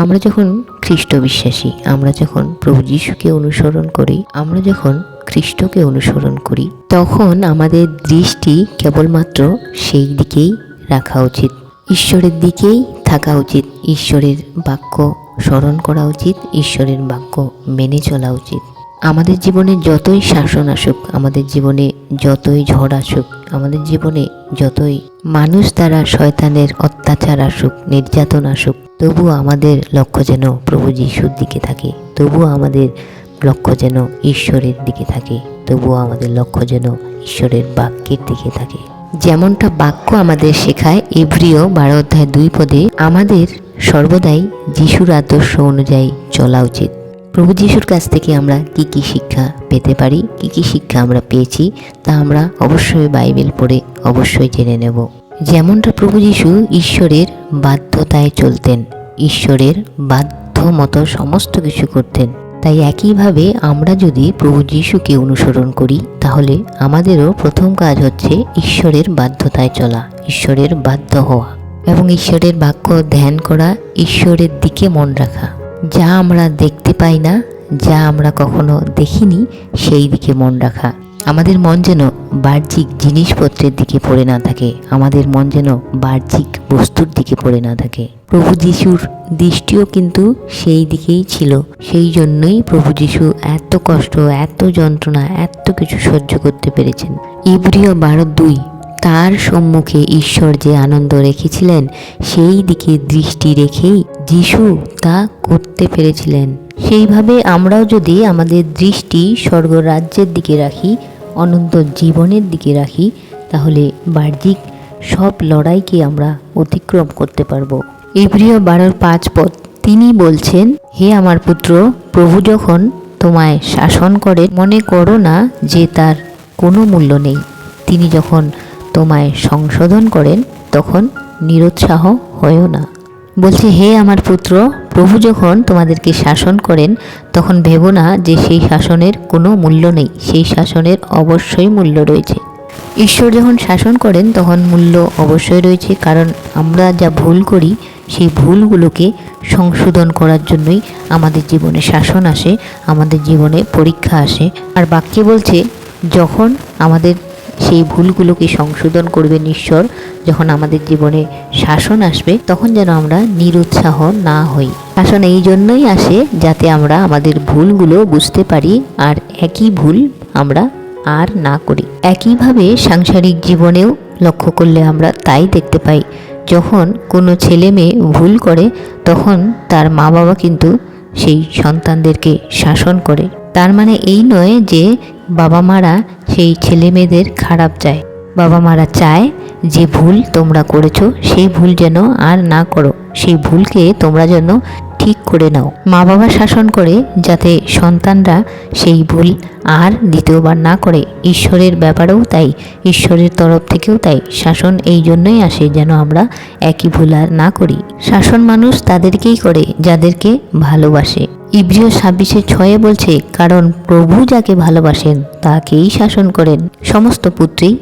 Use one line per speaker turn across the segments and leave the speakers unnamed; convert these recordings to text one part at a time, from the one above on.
আমরা যখন খ্রিস্ট বিশ্বাসী, আমরা যখন প্রভু যিশুকে অনুসরণ করি, আমরা যখন খ্রিস্টকে অনুসরণ করি, তখন আমাদের দৃষ্টি কেবলমাত্র সেই দিকেই রাখা উচিত। ঈশ্বরের দিকেই থাকা উচিত। ঈশ্বরের বাক্য স্মরণ করা উচিত। ঈশ্বরের বাক্য মেনে চলা উচিত। আমাদের জীবনে যতই শাসন আসুক, আমাদের জীবনে যতই ঝড় আসুক আমাদের জীবনে যতই মানুষ দ্বারা শয়তানের অত্যাচার আসুক, নির্যাতন আসুক তবুও আমাদের লক্ষ্য যেন প্রভু যিশুর দিকে থাকে। তবুও আমাদের লক্ষ্য যেন ঈশ্বরের দিকে থাকে। তবুও আমাদের লক্ষ্য যেন ঈশ্বরের বাক্যের দিকে থাকে। যেমনটা বাক্য আমাদের শেখায় এভরিও বারো অধ্যায় দুই পদে, আমাদের সর্বদাই যিশুর আদর্শ অনুযায়ী চলা উচিত। প্রভু যিশুর কাছ থেকে আমরা কি কি শিক্ষা পেতে পারি, কি কি শিক্ষা আমরা পেয়েছি, তা আমরা অবশ্যই বাইবেল পড়ে অবশ্যই জেনে নেব। যেমনটা প্রভু যিশু ঈশ্বরের বাধ্যতায় চলতেন, ঈশ্বরের বাধ্য মতো সমস্ত কিছু করতেন, তাই একইভাবে আমরা যদি প্রভু যিশুকে অনুসরণ করি, তাহলে আমাদেরও প্রথম কাজ হচ্ছে ঈশ্বরের বাধ্যতায় চলা, ঈশ্বরের বাধ্য হওয়া এবং ঈশ্বরের বাক্য ধ্যান করা, ঈশ্বরের দিকে মন রাখা। যা আমরা দেখতে পাই না, যা আমরা কখনো দেখিনি, সেই দিকে মন রাখা। আমাদের মন যেন বাহ্যিক জিনিসপত্রের দিকে পড়ে না থাকে, আমাদের মন যেন বাহ্যিক বস্তুর দিকে পড়ে না থাকে। প্রভু যিশুর দৃষ্টিও কিন্তু সেই দিকেই ছিল। সেই জন্যই প্রভু যিশু এত কষ্ট, এত যন্ত্রণা, এত কিছু সহ্য করতে পেরেছেন। ইব্রিয় বারো দুই তার সম্মুখে ঈশ্বর যে আনন্দ রেখেছিলেন, সেই দিকে দৃষ্টি রেখেই যিশু তা করতে পেরেছিলেন। সেইভাবে আমরাও যদি আমাদের দৃষ্টি স্বর্গরাজ্যের দিকে রাখি, অনন্ত জীবনের দিকে রাখি, তাহলে বাহ্যিক সব লড়াইকে আমরা অতিক্রম করতে পারব। ইব্রিয় বারোর পাঁচ পদ, তিনি বলছেন, হে আমার পুত্র, প্রভু যখন তোমায় শাসন করে মনে করো না যে তার কোনো মূল্য নেই। তিনি যখন তোমায় সংশোধন করেন, তখন নিরুৎসাহ হয়েও না। বলছে, হে আমার পুত্র, প্রভু যখন তোমাদেরকে শাসন করেন, তখন ভেবো না যে সেই শাসনের কোনো মূল্য নেই, সেই শাসনের অবশ্যই মূল্য রয়েছে। ঈশ্বর যখন শাসন করেন, তখন মূল্য অবশ্যই রয়েছে, কারণ আমরা যা ভুল করি, সেই ভুলগুলোকে সংশোধন করার জন্যই আমাদের জীবনে শাসন আসে, আমাদের জীবনে পরীক্ষা আসে। আর বাক্যে বলছে, যখন আমাদের সেই ভুলগুলোকে সংশোধন করবেন ঈশ্বর যখন আমাদের জীবনে শাসন আসবে, তখন যেন আমরা নিরুৎসাহ না হই। শাসন এই জন্যই আসে যাতে আমরা আমাদের ভুলগুলো বুঝতে পারি আর একই ভুল আমরা আর না করি। একইভাবে সাংসারিক জীবনেও লক্ষ্য করলে আমরা তাই দেখতে পাই। যখন কোনো ছেলে মেয়ে ভুল করে, তখন তার মা বাবা কিন্তু সেই সন্তানদেরকে শাসন করে। তার মানে এই নয় যে বাবা মারা সেই ছেলে মেয়েদের খারাপ চায়। বাবা মারা চায়, যে ভুল তোমরা করেছ, সেই ভুল যেন আর না করো। সেই ভুলকে তোমরা যেন ঠিক করে নাও। মা বাবা শাসন করে যাতে সন্তানরা সেই ভুল আর দ্বিতীয়বার না করে। ঈশ্বরের ব্যাপারেও তাই, ঈশ্বরের তরফ থেকেও তাই। শাসন এই জন্যই আসে যেন আমরা একই ভুল আর না করি। শাসন মানুষ তাদেরকেই করে, যাদেরকে ভালোবাসে। ইব্রিয় ছাব্বিশে ছয়ে বলছে, কারণ প্রভু যাকে ভালোবাসেন, তাকেই শাসন করেন। সমস্ত পুত্রেই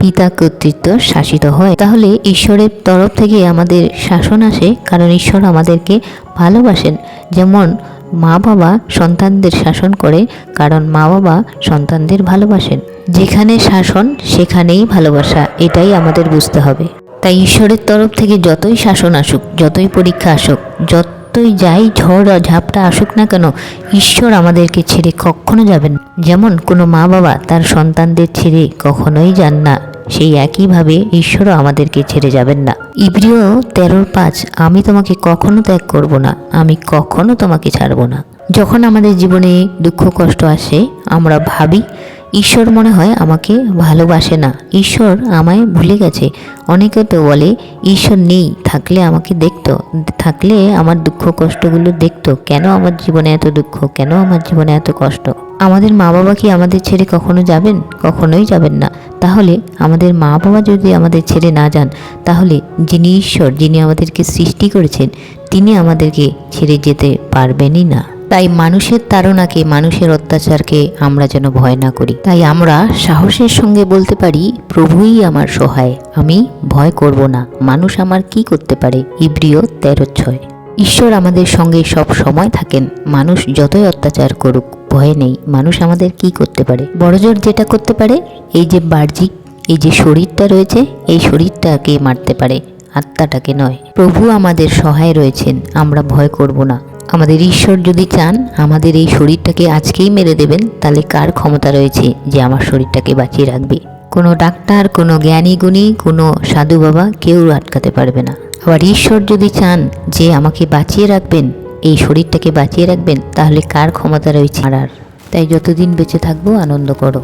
পিতা কর্তৃত্ব শাসিত হয়। তাহলে ঈশ্বরের তরফ থেকে আমাদের শাসন আসে, কারণ ঈশ্বর আমাদেরকে ভালোবাসেন। যেমন মা বাবা সন্তানদের শাসন করে, কারণ মা বাবা সন্তানদের ভালোবাসেন। যেখানে শাসন, সেখানেই ভালোবাসা, এটাই আমাদের বুঝতে হবে। তাই ঈশ্বরের তরফ থেকে যতই শাসন আসুক, যতই পরীক্ষা আসুক, যতই যাই ঝড় ঝাপটা আসুক না কেন, ঈশ্বর আমাদেরকে ছেড়ে কখনো যাবেন না। যেমন কোনো মা বাবা তার সন্তানদের ছেড়ে কখনোই যান না, সেই একইভাবে ঈশ্বরও আমাদেরকে ছেড়ে যাবেন না। ইব্রিয় তেরোর পাঁচ, আমি তোমাকে কখনো ত্যাগ করব না, আমি কখনো তোমাকে ছাড়ব না। যখন আমাদের জীবনে দুঃখ কষ্ট আসে, আমরা ভাবি ঈশ্বর মনে হয় আমাকে ভালোবাসে না। ঈশ্বর আমায় ভুলে গেছে। অনেকে তো বলে, ঈশ্বর নেই, থাকলে আমাকে দেখতো। থাকলে আমার দুঃখ কষ্টগুলো দেখতো। কেন আমার জীবনে এত দুঃখ? কেন আমার জীবনে এত কষ্ট? আমাদের মা বাবা কি আমাদের ছেড়ে কখনো যাবেন? কখনোই যাবেন না। তাহলে আমাদের মা বাবা যদি আমাদের ছেড়ে না যান, তাহলে যিনি ঈশ্বর, যিনি আমাদেরকে সৃষ্টি করেছেন, তিনি আমাদেরকে ছেড়ে যেতে পারবেনই না। তাই মানুষের তাড়নাকে, মানুষের অত্যাচারকে আমরা যেন ভয় না করি। তাই আমরা সাহসের সঙ্গে বলতে পারি, প্রভুই আমার সহায়, আমি ভয় করব না। মানুষ আমার কি করতে পারে? ইব্রিয় তেরো ছয় ঈশ্বর আমাদের সঙ্গে সব সময় থাকেন। মানুষ যতই অত্যাচার করুক, ভয় নেই। মানুষ আমাদের কি করতে পারে? বড়জোর যেটা করতে পারে, এই যে বাহ্যিক, এই যে শরীরটা রয়েছে, এই শরীরটাকে মারতে পারে। আত্মাটাকে নয়। প্রভু আমাদের সহায় রয়েছেন, আমরা ভয় করব না। আমাদের ঈশ্বর যদি চান, আমাদের এই শরীরটাকে আজকেই মেরে দেবেন, তাহলে কার ক্ষমতা রয়েছে যে আমার শরীরটাকে বাঁচিয়ে রাখবে? কোনো ডাক্তার, কোনো জ্ঞানী গুণী, কোনো সাধু বাবা কেউ আটকাতে পারবে না। আবার ঈশ্বর যদি চান যে আমাকে বাঁচিয়ে রাখবেন, এই শরীরটাকে বাঁচিয়ে রাখবেন, তাহলে কার ক্ষমতা রয়েছে? মারার তাই যতদিন বেঁচে থাকব, আনন্দ করো।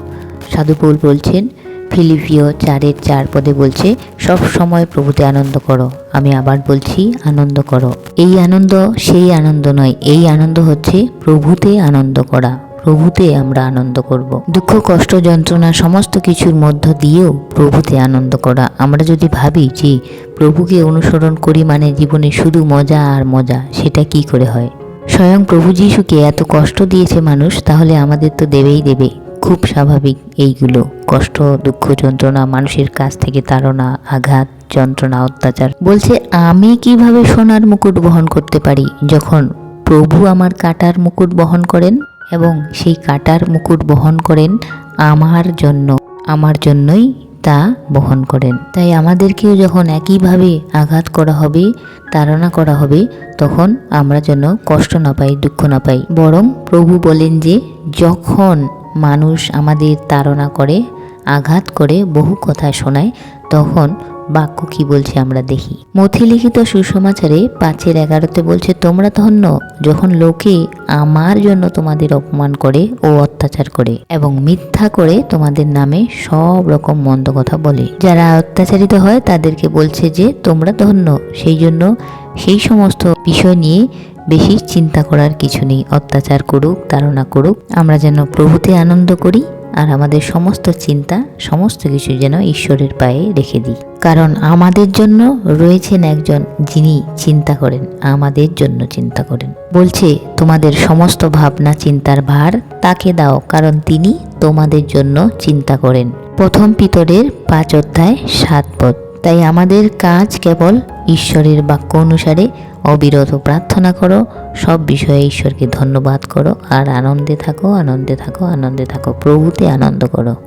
সাধু পৌল বলছেন ফিলিপিও চারের চার পদে বলছে, সব সময় প্রভুতে আনন্দ করো। আমি আবার বলছি, আনন্দ করো। এই আনন্দ সেই আনন্দ নয়, এই আনন্দ হচ্ছে প্রভুতে আনন্দ করা। প্রভুতে আমরা আনন্দ করব। দুঃখ, কষ্ট, যন্ত্রণা সমস্ত কিছুর মধ্য দিয়েও প্রভুতে আনন্দ করা। আমরা যদি ভাবি যে প্রভুকে অনুসরণ করি মানে জীবনে শুধু মজা আর মজা, সেটা কি করে হয়? স্বয়ং প্রভু যিশুকে এত কষ্ট দিয়েছে মানুষ, তাহলে আমাদের তো দেবেই দেবে। খুব স্বাভাবিক এইগুলো। কষ্ট, দুঃখ, যন্ত্রণা, মানুষের কাছ থেকে তাড়না, আঘাত, যন্ত্রণা, অত্যাচার। বলছে, আমি কীভাবে সোনার মুকুট বহন করতে পারি? যখন প্রভু আমার কাটার মুকুট বহন করেন এবং সেই কাটার মুকুট বহন করেন আমার জন্য, আমার জন্যই তা বহন করেন। তাই আমাদেরকেও যখন একইভাবে আঘাত করা হবে, তাড়না করা হবে, তখন আমরা যেন কষ্ট না পাই, দুঃখ না পাই। বরং প্রভু বলেন যে, যখন মানুষ আমাদের তাড়না করে, আঘাত করে বহু কথা শোনায়, তখন বাক্য কি বলছে আমরা দেখি। মথি লিখিত সুসমাচারে পাঁচের এগারোতে বলছে, তোমরা ধন্য, যখন লোকে আমার জন্য তোমাদের অপমান করে ও অত্যাচার করে এবং মিথ্যা করে তোমাদের নামে সব রকম মন্দ কথা বলে। যারা অত্যাচারিত হয় তাদেরকে বলছে যে, তোমরা ধন্য, সেই জন্য সেই সমস্ত বিষয় নিয়ে বেশি চিন্তা করার কিছু নেই, অত্যাচার করুক, তাড়না করুক, আমরা যেন প্রভুতে আনন্দ করি আর আমাদের সমস্ত চিন্তা, সমস্ত কিছু যেন ঈশ্বরের পায়ে রেখে দিই। কারণ আমাদের জন্য রয়েছেন একজন যিনি চিন্তা করেন, আমাদের জন্য চিন্তা করেন। বলছে, তোমাদের সমস্ত ভাবনা চিন্তার ভার তাকে দাও, কারণ তিনি তোমাদের জন্য চিন্তা করেন। প্রথম পিতরের পাঁচ অধ্যায় সাত পদ। তাই আমাদের কাজ কেবল ঈশ্বরের বাক্য অনুসারে অবিরত প্রার্থনা করো, সব বিষয়ে ঈশ্বরকে ধন্যবাদ করো, আর আনন্দে থাকো আনন্দে থাকো আনন্দে থাকো, প্রভুতে আনন্দ করো।